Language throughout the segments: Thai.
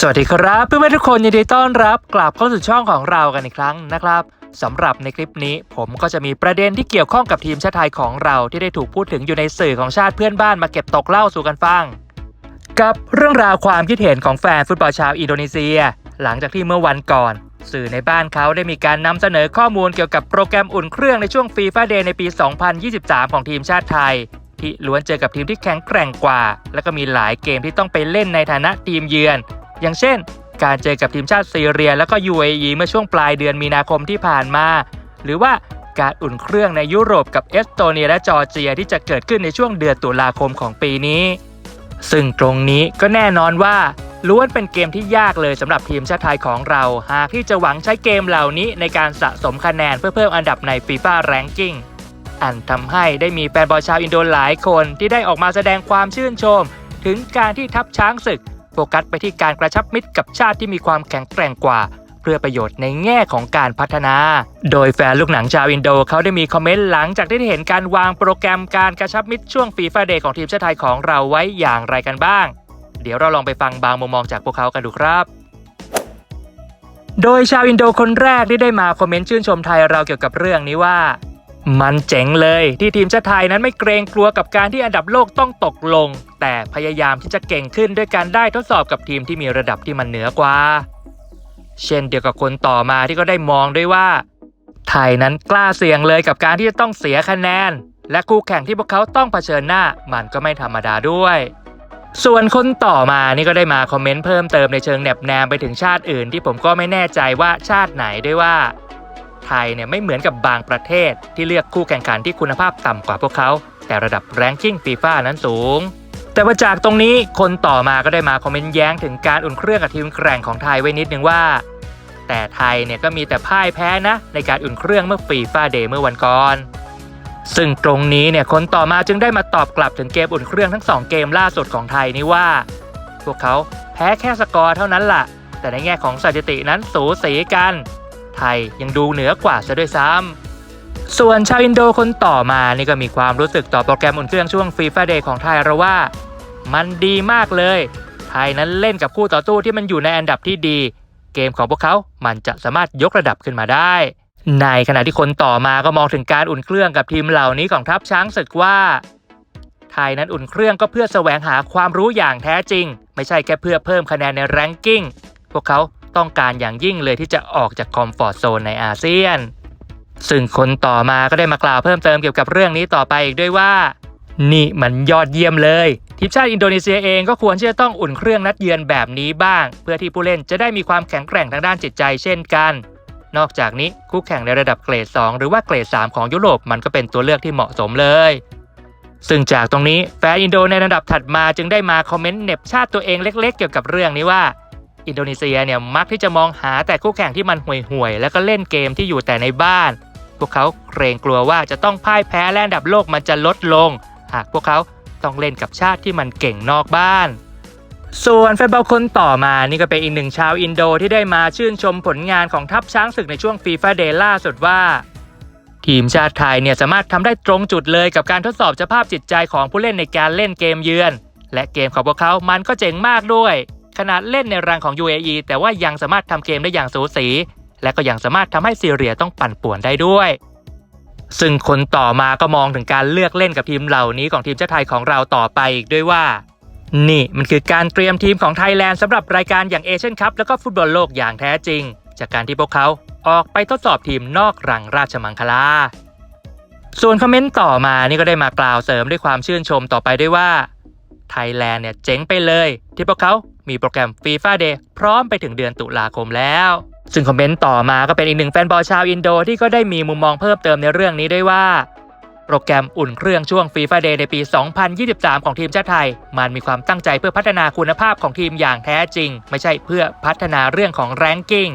สวัสดีครับเพื่อนๆทุกคนยินดีต้อนรับกลับเข้าสู่ช่องของเรากันอีกครั้งนะครับสำหรับในคลิปนี้ ผมก็จะมีประเด็นที่เกี่ยวข้องกับทีมชาติไทยของเราที่ได้ถูกพูดถึงอยู่ในสื่อของชาติเพื่อนบ้านมาเก็บตกเล่าสู่กันฟัง กับเรื่องราวความคิดเห็นของแฟนฟุตบอลชาวอินโดนีเซีย หลังจากที่เมื่อวันก่อน สื่อในบ้านเขาได้มีการนำเสนอข้อมูลเกี่ยวกับโปรแกรมอุ่นเครื่องในช่วงฟีฟ่าเดย์ในปี 2023 ของทีมชาติไทยที่ล้วนเจอกับทีมที่แข็งแกร่งกว่า และก็มีหลายเกมที่ต้องไปเล่นในฐานะทีมเยือน อย่างเช่น การเจอกับทีมชาติซีเรีย แล้วก็ UAE เมื่อช่วงปลายเดือนมีนาคมที่ผ่านมา หรือว่าการอุ่นเครื่องในยุโรปกับเอสโตเนียและจอร์เจียที่จะเกิดขึ้นในช่วงเดือนตุลาคมของปีนี้ ซึ่งตรงนี้ก็แน่นอนว่าล้วนเป็นเกมที่ยากเลยสำหรับทีมชาติไทยของเรา หากที่จะหวังใช้เกมเหล่านี้ในการสะสมคะแนนเพื่อเพิ่มอันดับในฟีฟ่าแรงกิ้งอันทำให้ได้มีแฟนบอลชาวอินโดหลายคนที่ได้ออกมาแสดงความชื่นชม ถึงการที่ทัพช้างศึก โฟกัสไปที่การกระชับมิตรกับชาติที่มีความแข็งแกร่งกว่า เพื่อประโยชน์ในแง่ของการพัฒนา โดยแฟนลูกหนังชาวอินโดเขาได้มีคอมเมนต์หลังจากที่ได้เห็นการวางโปรแกรมการกระชับมิตรช่วงฟีฟ่าเดย์ของทีมชาติไทยของเราไว้อย่างไรกันบ้าง เดี๋ยวเราลองไปฟังบางมุมมองจากพวกเขากันดูครับโดยชาวอินโดคนแรกที่ได้มาคอมเมนต์ชื่นชมไทยเราเกี่ยวกับเรื่องนี้ว่า มันเจ๋งเลยที่ทีมชาติไทยนั้นไม่เกรงกลัวกับการที่อันดับโลกต้องตกลง แต่พยายามที่จะเก่งขึ้นด้วยการได้ทดสอบกับทีมที่มีระดับที่มันเหนือกว่า เช่นเดียวกับคนต่อมาที่ก็ได้มองด้วยว่า ไทยนั้นกล้าเสี่ยงเลยกับการที่จะต้องเสียคะแนน และคู่แข่งที่พวกเขาต้องเผชิญหน้า มันก็ไม่ธรรมดาด้วยส่วนคนต่อมานี่ก็ได้มาคอมเมนต์เพิ่มเติมในเชิงแนบแนมไปถึงชาติอื่นที่ผมก็ไม่แน่ใจว่าชาติไหนด้วยว่า ไทยเนี่ยไม่เหมือนกับบางประเทศ ที่เลือกคู่แข่งขันที่คุณภาพต่ำกว่าพวกเขา แต่ระดับแรงกิ้งฟีฟ่านั้นสูง แต่ว่าจากตรงนี้คนต่อมาก็ได้มาคอมเมนต์แย้งถึงการอุ่นเครื่องกับทีมแกร่งของไทยไว้นิดนึงว่า แต่ไทยเนี่ยก็มีแต่พ่ายแพ้นะ ในการอุ่นเครื่องเมื่อฟีฟ่าเดย์เมื่อวันก่อนซึ่งตรงนี้เนี่ยคนต่อมาจึงได้มาตอบกลับถึงเกมอุ่นเครื่องทั้ง 2 เกมล่าสุดของไทยนี่ว่า พวกเขาแพ้แค่สกอร์เท่านั้นล่ะ แต่ในแง่ของสถิตินั้นสูสีกัน ไทยยังดูเหนือกว่าซะด้วยซ้ำส่วนชาวอินโดคนต่อมานี่ก็มีความรู้สึกต่อโปรแกรมอุ่นเครื่องช่วงฟีฟ่าเดย์ของไทยเราว่า มันดีมากเลย ไทยนั้นเล่นกับคู่ต่อสู้ที่มันอยู่ในอันดับที่ดี เกมของพวกเขา มันจะสามารถยกระดับขึ้นมาได้ ในขณะที่คนต่อมาก็มองถึงการอุ่นเครื่องกับทีมเหล่านี้ของทัพช้างศึกว่าไทยนั้นอุ่นเครื่องก็เพื่อแสวงหาความรู้อย่างแท้จริง ไม่ใช่แค่เพื่อเพิ่มคะแนนในแรงกิ้ง พวกเขา ต้องการอย่างยิ่งเลยที่จะออกจากคอมฟอร์ทโซนในอาเซียน ซึ่งคนต่อมาก็ได้มากล่าวเพิ่มเติมเกี่ยวกับเรื่องนี้ต่อไปอีกด้วยว่า นี่มันยอดเยี่ยมเลย ทีมชาติอินโดนีเซียเองก็ควรที่จะต้องอุ่นเครื่องนัดเยือนแบบนี้บ้าง เพื่อที่ผู้เล่นจะได้มีความแข็งแกร่งทางด้านจิตใจเช่นกันนอกจากนี้คู่แข่งในระดับเกรด 2 หรือว่าเกรด 3 ของยุโรปมันก็เป็นตัวเลือกที่เหมาะสมเลย ซึ่งจากตรงนี้แฟนอินโดในระดับถัดมาจึงได้มาคอมเมนต์เหน็บชาติตัวเองเล็ก ๆ เกี่ยวกับเรื่องนี้ว่า อินโดนีเซียเนี่ยมักที่จะมองหาแต่คู่แข่งที่มันห่วยๆ แล้วก็เล่นเกมที่อยู่แต่ในบ้าน พวกเขาเกรงกลัวว่าจะต้องพ่ายแพ้และอันดับโลกมันจะลดลง หากพวกเขาต้องเล่นกับชาติที่มันเก่งนอกบ้าน ส่วนแฟนบอลคนต่อมานี่ก็เป็นอีกหนึ่งชาวอินโดที่ได้มาชื่นชมผลงานของทัพช้างศึกในช่วงฟีฟ่าเดล่าสุดว่าทีมชาติไทยเนี่ยสามารถทำได้ตรงจุดเลยกับการทดสอบสภาพจิตใจของผู้เล่นในการเล่นเกมเยือน และเกมของพวกเขามันก็เจ๋งมากด้วย ขนาดเล่นในรังของ UAE แต่ว่ายังสามารถทำเกมได้อย่างสูสี และก็ยังสามารถทำให้ซีเรียต้องปั่นป่วนได้ด้วย ซึ่งคนต่อมาก็มองถึงการเลือกเล่นกับทีมเหล่านี้ของทีมชาติไทยของเราต่อไปอีกด้วยว่า นี่มันคือการเตรียมทีมของไทยแลนด์สำหรับรายการอย่างเอเชียนคัพแล้วก็ฟุตบอลโลกอย่างแท้จริง จากการที่พวกเขาออกไปทดสอบทีมนอกรังราชมังคลาส่วนคอมเมนต์ต่อมานี่ก็ได้มากล่าวเสริมด้วยความชื่นชมต่อไปด้วยว่าไทยแลนด์เนี่ยเจ๋งไปเลย ที่พวกเขา มีโปรแกรมฟีฟ่าเดย์พร้อมไปถึงเดือนตุลาคมแล้วซึ่งคอมเมนต์ต่อมาก็เป็นอีกหนึ่งแฟนบอลชาวอินโดที่ก็ได้มีมุมมองเพิ่มเติมในเรื่องนี้ด้วยว่า โปรแกรมอุ่นเครื่องช่วงฟีฟ่าเดย์ในปี 2023 ของทีมชาติไทย มันมีความตั้งใจเพื่อพัฒนาคุณภาพของทีมอย่างแท้จริง ไม่ใช่เพื่อพัฒนาเรื่องของแรงกิ้ง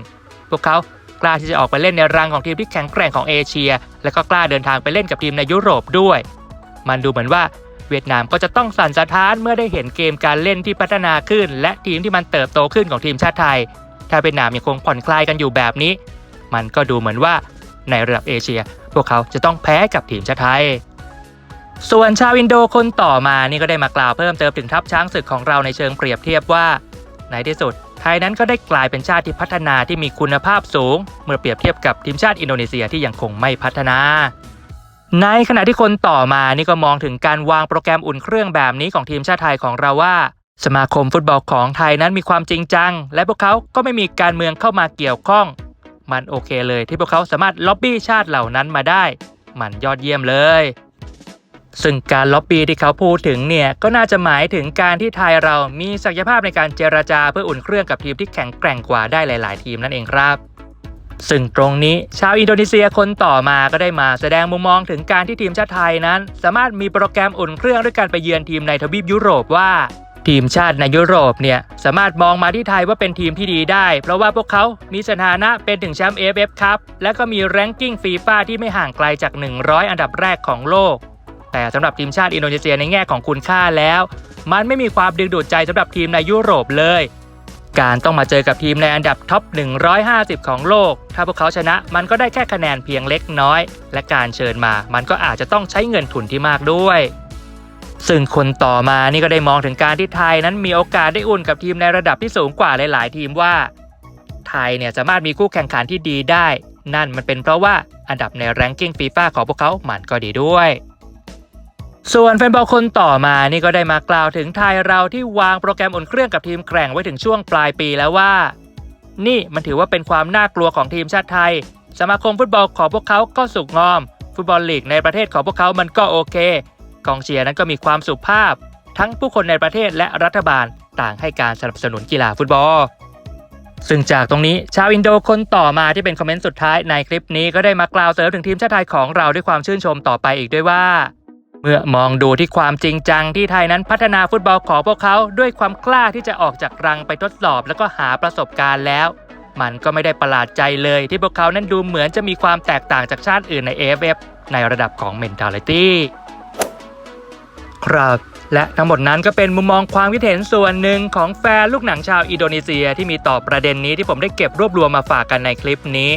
พวกเขากล้าที่จะออกไปเล่นในรังของทีมที่แข็งแกร่งของเอเชีย และก็กล้าเดินทางไปเล่นกับทีมในยุโรปด้วย มันดูเหมือนว่า เวียดนามก็จะต้องสั่นสะท้านเมื่อได้เห็นเกมการเล่นที่พัฒนาขึ้น และทีมที่มันเติบโตขึ้นของทีมชาติไทย ถ้าเวียดนามยังคงผ่อนคลายกันอยู่แบบนี้ มันก็ดูเหมือนว่าในระดับเอเชีย พวกเขาจะต้องแพ้กับทีมชาติไทย ส่วนชาวอินโดคนต่อมานี่ก็ได้มากล่าวเพิ่มเติมถึงทัพช้างศึกของเราในเชิงเปรียบเทียบว่า ในที่สุดไทยนั้นก็ได้กลายเป็นชาติที่พัฒนาที่มีคุณภาพสูง เมื่อเปรียบเทียบกับทีมชาติอินโดนีเซียที่ยังคงไม่พัฒนา ในขณะที่คนต่อมานี่ก็มองถึงการวางโปรแกรมอุ่นเครื่องแบบนี้ของทีมชาติไทยของเราว่า สมาคมฟุตบอลของไทยนั้นมีความจริงจัง และพวกเขาก็ไม่มีการเมืองเข้ามาเกี่ยวข้อง มันโอเคเลยที่พวกเขาสามารถล็อบบี้ชาติเหล่านั้นมาได้ มันยอดเยี่ยมเลย ซึ่งการล็อบบี้ที่เขาพูดถึงเนี่ยก็น่าจะหมายถึงการที่ไทยเรามีศักยภาพในการเจรจาเพื่ออุ่นเครื่องกับทีมที่แข็งแกร่งกว่าได้หลาย ๆ ทีมนั่นเองครับ ซึ่งตรงนี้ชาวอินโดนีเซียคนต่อมาก็ได้มาแสดงมุมมองถึงการที่ทีมชาติไทยนั้น สามารถมีโปรแกรมอุ่นเครื่องด้วยการไปเยือนทีมในทวีปยุโรปว่าทีมชาติในยุโรปเนี่ยสามารถมองมาที่ไทยว่าเป็นทีมที่ดีได้ เพราะว่าพวกเขามีสถานะเป็นถึงแชมป์ AFF ครับและก็มีแรงกิ้งฟีฟ่าที่ไม่ห่างไกลจาก 100 อันดับแรกของโลก แต่สำหรับทีมชาติอินโดนีเซียในแง่ของคุณค่าแล้ว มันไม่มีความดึงดูดใจสำหรับทีมในยุโรปเลย การต้องมาเจอกับทีมในอันดับท็อป 150 ของโลก ถ้าพวกเขาชนะมันก็ได้แค่คะแนนเพียงเล็กน้อย และการเชิญมา มันก็อาจจะต้องใช้เงินทุนที่มากด้วย ซึ่งคนต่อมานี่ก็ได้มองถึงการที่ไทยนั้นมีโอกาสได้อุ่นกับทีมในระดับที่สูงกว่าหลาย ๆ ทีมว่า ไทยเนี่ยสามารถมีคู่แข่งขันที่ดีได้ นั่นมันเป็นเพราะว่าอันดับในแรงกิ้งฟีฟ่าของพวกเขามันก็ดีด้วย ส่วนแฟนบอลคนต่อมานี่ก็ได้มากล่าวถึงไทยเราที่วางโปรแกรมอุ่นเครื่องกับทีมแข่งไว้ถึงช่วงปลายปีแล้วว่า นี่มันถือว่าเป็นความน่ากลัวของทีมชาติไทย สมาคมฟุตบอลของพวกเขาก็สุกงอม ฟุตบอลลีกในประเทศของพวกเขามันก็โอเค กองเชียร์นั้นก็มีความสุภาพ ทั้งผู้คนในประเทศและรัฐบาลต่างให้การสนับสนุนกีฬาฟุตบอล ซึ่งจากตรงนี้ชาวอินโดคนต่อมาที่เป็นคอมเมนต์สุดท้ายในคลิปนี้ก็ได้มากล่าวเสริมถึงทีมชาติไทยของเราด้วยความชื่นชมต่อไปอีกด้วยว่า เมื่อมองดูที่ความจริงจังที่ไทยนั้นพัฒนาฟุตบอลของพวกเขาด้วยความกล้าที่จะออกจากรังไปทดสอบแล้วก็หาประสบการณ์แล้ว มันก็ไม่ได้ประหลาดใจเลยที่พวกเขานั้นดูเหมือนจะมีความแตกต่างจากชาติอื่นใน AFF ในระดับของ mentality ครับและทั้งหมดนั้นก็เป็นมุมมองความคิดเห็นส่วนหนึ่งของแฟนลูกหนังชาวอินโดนีเซียที่มีต่อประเด็นนี้ที่ผมได้เก็บรวบรวมมาฝากกันในคลิปนี้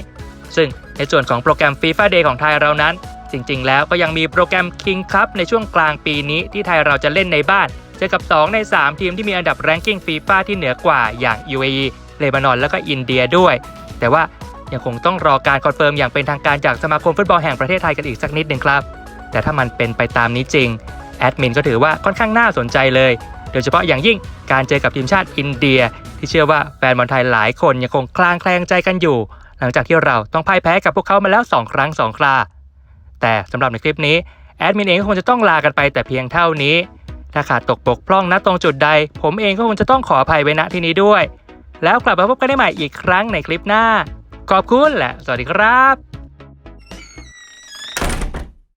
ซึ่งในส่วนของโปรแกรม FIFA Day ของไทยเรานั้น จริง ๆ แล้วก็ยังมีโปรแกรม King Cup ในช่วงกลางปีนี้ที่ไทยเราจะเล่นในบ้านเจอกับ 2 ใน 3 ทีมที่มีอันดับแรงกิ้งฟีฟ่าที่เหนือกว่าอย่าง UAE เลบานอนแล้วก็อินเดียด้วย แต่ว่ายังคงต้องรอการคอนเฟิร์มอย่างเป็นทางการจากสมาคมฟุตบอลแห่งประเทศไทยกันอีกสักนิดหนึ่งครับ แต่ถ้ามันเป็นไปตามนี้จริงแอดมินก็ถือว่าค่อนข้างน่าสนใจเลย โดยเฉพาะอย่างยิ่งการเจอกับทีมชาติอินเดีย ที่เชื่อว่าแฟนบอลไทยหลายคนยังคงคลางแคลงใจกันอยู่ หลังจากที่เราต้องพ่ายแพ้กับพวกเขามาแล้ว 2 ครั้ง 2 ครา แต่สำหรับในคลิปนี้แอดมินเองก็คงจะต้องลากันไปแต่เพียงเท่านี้ ถ้าขาดตกบกพร่องณตรงจุดใด ผมเองก็คงจะต้องขออภัยไว้ณที่นี้ด้วย แล้วกลับมาพบกันได้ใหม่อีกครั้งในคลิปหน้า ขอบคุณและสวัสดีครับ